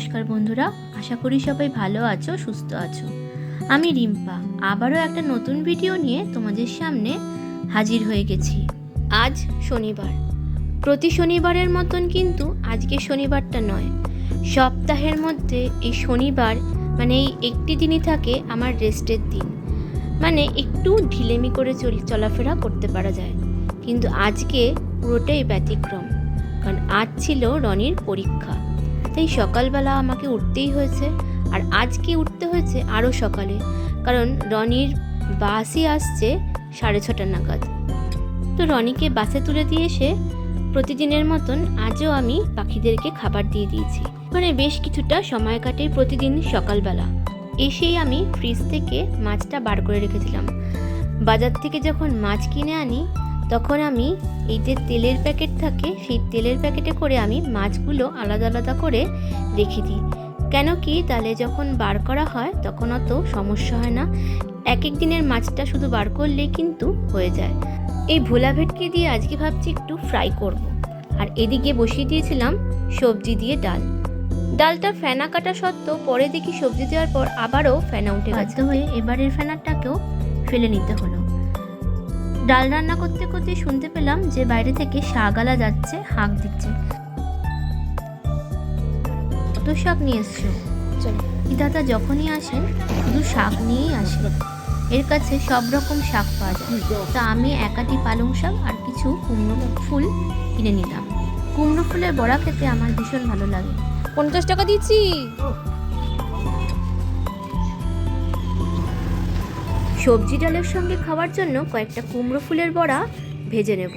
নমস্কার বন্ধুরা, আশা করি সবাই ভালো আছো, সুস্থ আছো। আমি রিম্পা, আবারও একটা নতুন ভিডিও নিয়ে তোমাদের সামনে হাজির হয়ে গেছি। আজ শনিবার। প্রতি শনিবারের মতন কিন্তু আজকে শনিবারটা নয়। সপ্তাহের মধ্যে এই শনিবার মানে এই একটি দিনই থাকে আমার রেস্টের দিন। মানে একটু ঢিলেমি করে চল, চলাফেরা করতে পারা যায়। কিন্তু আজকে পুরোটাই ব্যতিক্রম। কারণ আজ ছিল রনির পরীক্ষা। তাই সকালবেলা আমাকে উঠতেই হয়েছে আর আজকে উঠতে হয়েছে আরও সকালে, কারণ রনির বাসই আসছে সাড়ে ছটা নাগাদ। তো রনিকে বাসে তুলে দিয়ে এসে প্রতিদিনের মতন আজও আমি পাখিদেরকে খাবার দিয়ে দিয়েছি। ওখানে বেশ কিছুটা সময় কাটে প্রতিদিন সকালবেলা। এসেই আমি ফ্রিজ থেকে মাছটা বার করে রেখেছিলাম। বাজার থেকে যখন মাছ কিনে আনি তখন আমি এই যে তেলের প্যাকেট থাকে, সেই তেলের প্যাকেটে করে আমি মাছগুলো আলাদা আলাদা করে রেখে দিই। কেন কি তাহলে যখন বার করা হয়, তখন অত সমস্যা হয় না। এক এক দিনের মাছটা শুধু বার করলেই কিন্তু হয়ে যায়। এই ভোলা ভেটকি দিয়ে আজকে ভাবছি একটু ফ্রাই করব। আর এদিকে বসিয়ে দিয়েছিলাম সবজি দিয়ে ডাল। ডালটা ফেনা কাটা সত্ত্বেও পরে দেখি সবজি দেওয়ার পর আবারও ফেনা উঠে গেছে। হয়ে এবারের ফেনাটাকেও ফেলে নিতে হলো। ডাল রান্না করতে করতে শুনতে পেলাম যে বাইরে থেকে শাকআলা যাচ্ছে হাঁক দিচ্ছে। কত শাক নিয়ে এসছো? চলো। দাদা যখনই আসেন শুধু শাক নিয়েই আসেন এর কাছে সব রকম শাক পাওয়া যায়। তা আমি একাটি পালং শাক আর কিছু কুমড়ো ফুল কিনে নিলাম। কুমড়ো ফুলের বড়া খেতে আমার ভীষণ ভালো লাগে। পঞ্চাশ টাকা দিচ্ছি? সবজি ডালের সঙ্গে খাওয়ার জন্য কয়েকটা কুমড়ো ফুলের বড়া ভেজে নেব।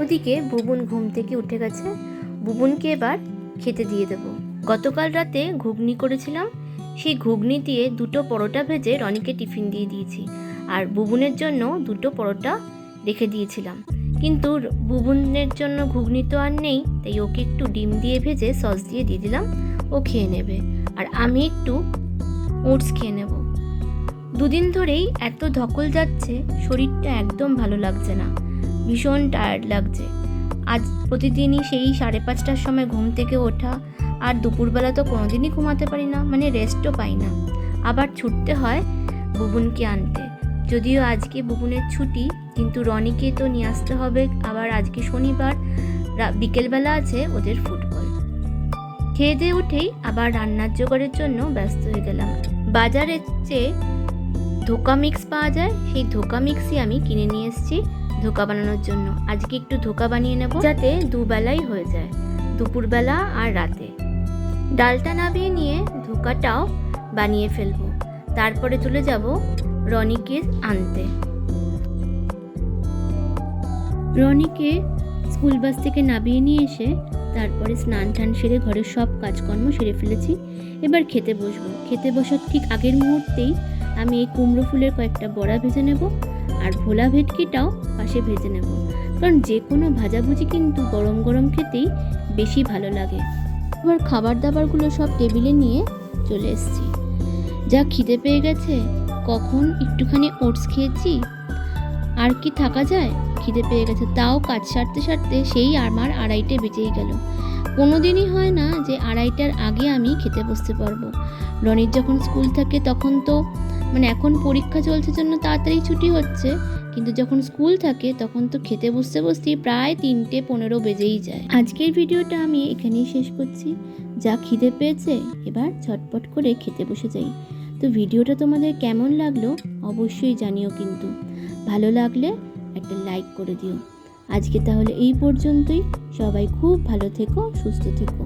ওদিকে বুবুন ঘুম থেকে উঠে গেছে। বুবুনকে এবার খেতে দিয়ে দেব। গতকাল রাতে ঘুগনি করেছিলাম। সেই ঘুগনি দিয়ে দুটো পরোটা ভেজে রনিকে টিফিন দিয়ে দিয়েছি। আর বুবুনের জন্য দুটো পরোটা রেখে দিয়েছিলাম। কিন্তু বুবুনের জন্য ঘুগনি তো আর নেই, তাই ওকে একটু ডিম দিয়ে ভেজে সস দিয়ে দিয়ে দিলাম। ও খেয়ে নেবে। আর আমি একটু ওটস খেয়ে নেব। দুদিন ধরেই এত ধকল যাচ্ছে, শরীরটা একদম ভালো লাগছে না। ভীষণ টায়ার্ড লাগছে। আজ প্রতিদিনই সেই সাড়ে পাঁচটার সময় ঘুম থেকে ওঠা, আর দুপুরবেলা তো কোনোদিনই ঘুমাতে পারি না মানে রেস্টও পাই না। আবার ছুটতে হয় বুবুনকে আনতে। যদিও আজকে বুবুনের ছুটি, কিন্তু রনিকে তো নিয়ে আসতে হবে। আবার আজকে শনিবার বিকেলবেলা আছে ওদের ফুটবল। খেয়ে দিয়ে উঠেই আবার রান্নার জোগাড়ের জন্য ব্যস্ত হয়ে গেলাম। বাজারের চেয়ে ধোকা মিক্স পাওয়া যায়, সেই ধোকা মিক্সই আমি কিনে নিয়ে এসেছি ধোকা বানানোর জন্য। আজকে একটু ধোকা বানিয়ে নেব যাতে দুবেলাই হয়ে যায়, দুপুরবেলা আর রাতে। ডালটা নামিয়ে নিয়ে ধোকাটাও বানিয়ে ফেলব। তারপরে চলে যাব রনিকে আনতে। রনিকে স্কুল বাস থেকে নামিয়ে নিয়ে এসে তারপরে স্নান টান সেরে ঘরের সব কাজকর্ম সেরে ফেলেছি। এবার খেতে বসবো। খেতে বসার ঠিক আগের মুহূর্তেই আমি এই কুমড়ো ফুলের কয়েকটা বড়া ভেজে নেব আর ভোলা ভেটকিটাও পাশে ভেজে নেব। কারণ যে কোনো ভাজাভুজি কিন্তু গরম গরম খেতেই বেশি ভালো লাগে। এবার খাবার দাবারগুলো সব টেবিলে নিয়ে চলে এসেছি। যা খিদে পেয়ে গেছে, কখন একটুখানি ওটস খেয়েছি? আর কি থাকা যায়? খিদে পেয়ে গেছে। তাও কাজ সারতে সারতে সেই আমার আড়াইটে বেজেই গেল। কোনো দিনই হয় না যে আড়াইটার আগে আমি খেতে বসতে পারব। রনির যখন স্কুল থাকে তখন তো মানে এখন পরীক্ষা চলছে জন্য তাড়াতাড়ি ছুটি হচ্ছে, কিন্তু যখন স্কুল থাকে তখন তো খেতে বসতে বসতেই প্রায় তিনটে পনেরো বেজেই যায়। আজকের ভিডিওটা আমি এখানেই শেষ করছি। যা খিদে পেয়েছে, এবার ঝটপট করে খেতে বসে যাই। তো ভিডিওটা তোমাদের কেমন লাগল অবশ্যই জানিও কিন্তু। ভালো লাগলে একটা লাইক করে দিও। আজকে তাহলে এই পর্যন্তই। সবাই খুব ভালো থেকো, সুস্থ থেকো।